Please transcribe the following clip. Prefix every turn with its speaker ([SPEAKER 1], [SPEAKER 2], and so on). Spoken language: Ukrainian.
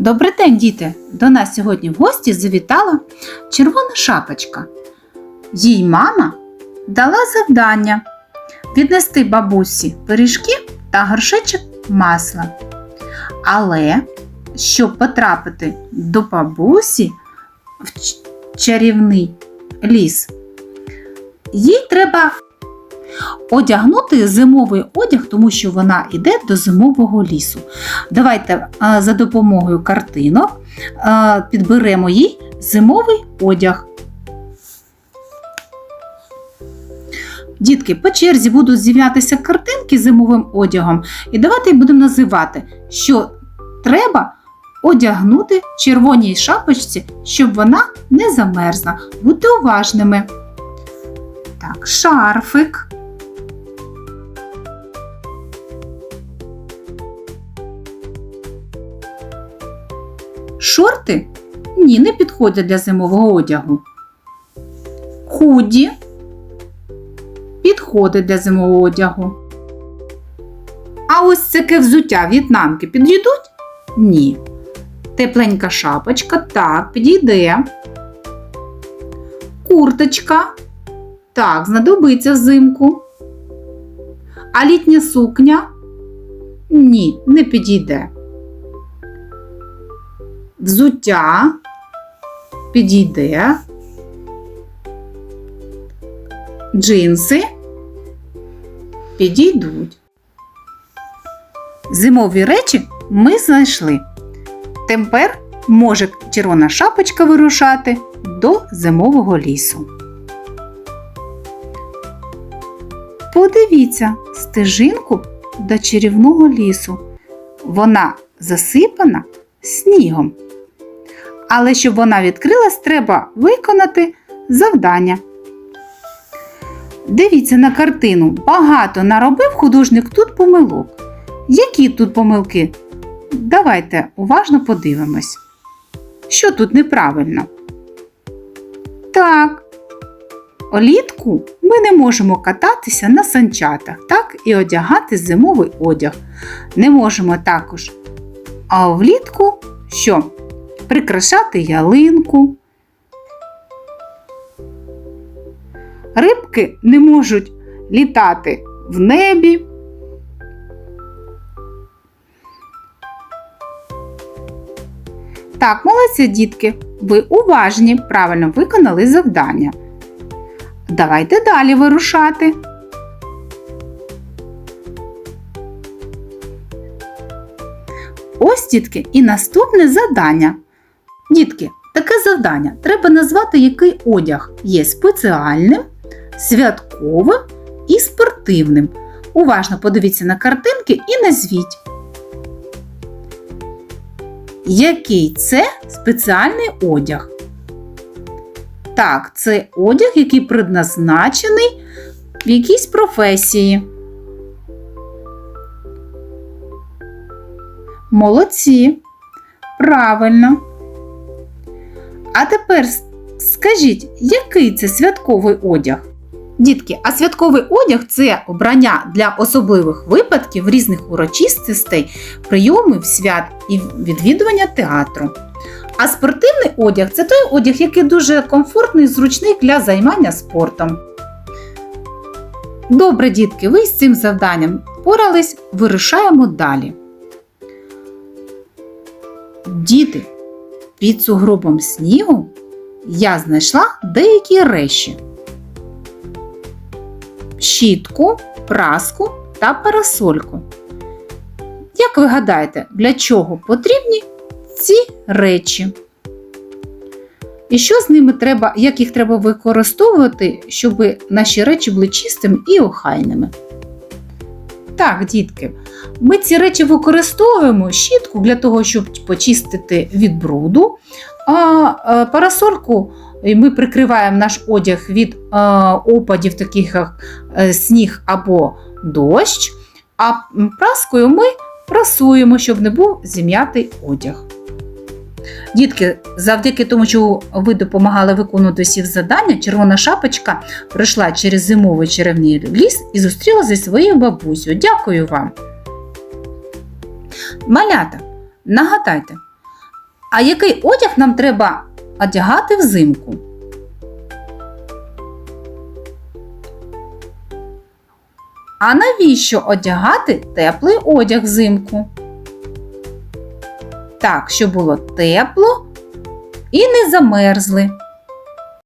[SPEAKER 1] Добрий день, діти! До нас сьогодні в гості завітала червона шапочка. Їй мама дала завдання віднести бабусі пиріжки та горшечок масла. Але щоб потрапити до бабусі в чарівний ліс, їй треба одягнути зимовий одяг, тому що вона йде до зимового лісу. Давайте за допомогою картинок підберемо їй зимовий одяг. Дітки, по черзі будуть з'являтися картинки з зимовим одягом, і давайте будемо називати, що треба одягнути червоній шапочці, щоб вона не замерзла. Будьте уважними. Так, шарфик. Шорти? Ні, не підходять для зимового одягу. Худі підходить для зимового одягу. А ось таке взуття в'єтнамки підійдуть? Ні. Тепленька шапочка так, підійде. Курточка. Так, знадобиться взимку. А літня сукня? Ні, не підійде. Взуття підійде. Джинси підійдуть. Зимові речі ми знайшли. Тепер може червона шапочка вирушати до зимового лісу. Подивіться стежинку до чарівного лісу. Вона засипана снігом. Але щоб вона відкрилась, треба виконати завдання. Дивіться на картину. Багато наробив художник тут помилок. Які тут помилки? Давайте уважно подивимось. Що тут неправильно? Так. Олітку ми не можемо кататися на санчатах, так і одягати зимовий одяг. Не можемо також. А влітку що? Прикрашати ялинку. Рибки не можуть літати в небі. Так, молодці, дітки, ви уважні, правильно виконали завдання. Давайте далі вирушати. Ось, дітки, і наступне завдання. Дітки, таке завдання. Треба назвати, який одяг є спеціальним, святковим і спортивним. Уважно подивіться на картинки і назвіть. Який це спеціальний одяг? Так, це одяг, який предназначений в якійсь професії. Молодці. Правильно. А тепер скажіть, який це святковий одяг? Дітки, а святковий одяг це обрання для особливих випадків, різних урочистостей, прийомів, свят і відвідування театру. А спортивний одяг це той одяг, який дуже комфортний і зручний для займання спортом. Добре, дітки, ви з цим завданням впорались, вирушаємо далі. Діти, під сугробом снігу я знайшла деякі речі: щітку, праску та парасольку. Як ви гадаєте, для чого потрібні ці речі? І що з ними треба, як їх треба використовувати, щоб наші речі були чистими і охайними? Так, дітки, ми ці речі використовуємо щітку для того, щоб почистити від бруду, а е, парасольку ми прикриваємо наш одяг від е, опадів, таких як е, сніг або дощ, а праскою ми прасуємо, щоб не був зім'ятий одяг. Дітки, завдяки тому, що ви допомагали виконувати всі завдання, червона шапочка пройшла через зимовий черевний ліс і зустрілася зі своєю бабусею. Дякую вам! Малята, нагадайте, А який одяг нам треба одягати взимку? А навіщо одягати теплий одяг взимку? Так, щоб було тепло і не замерзли.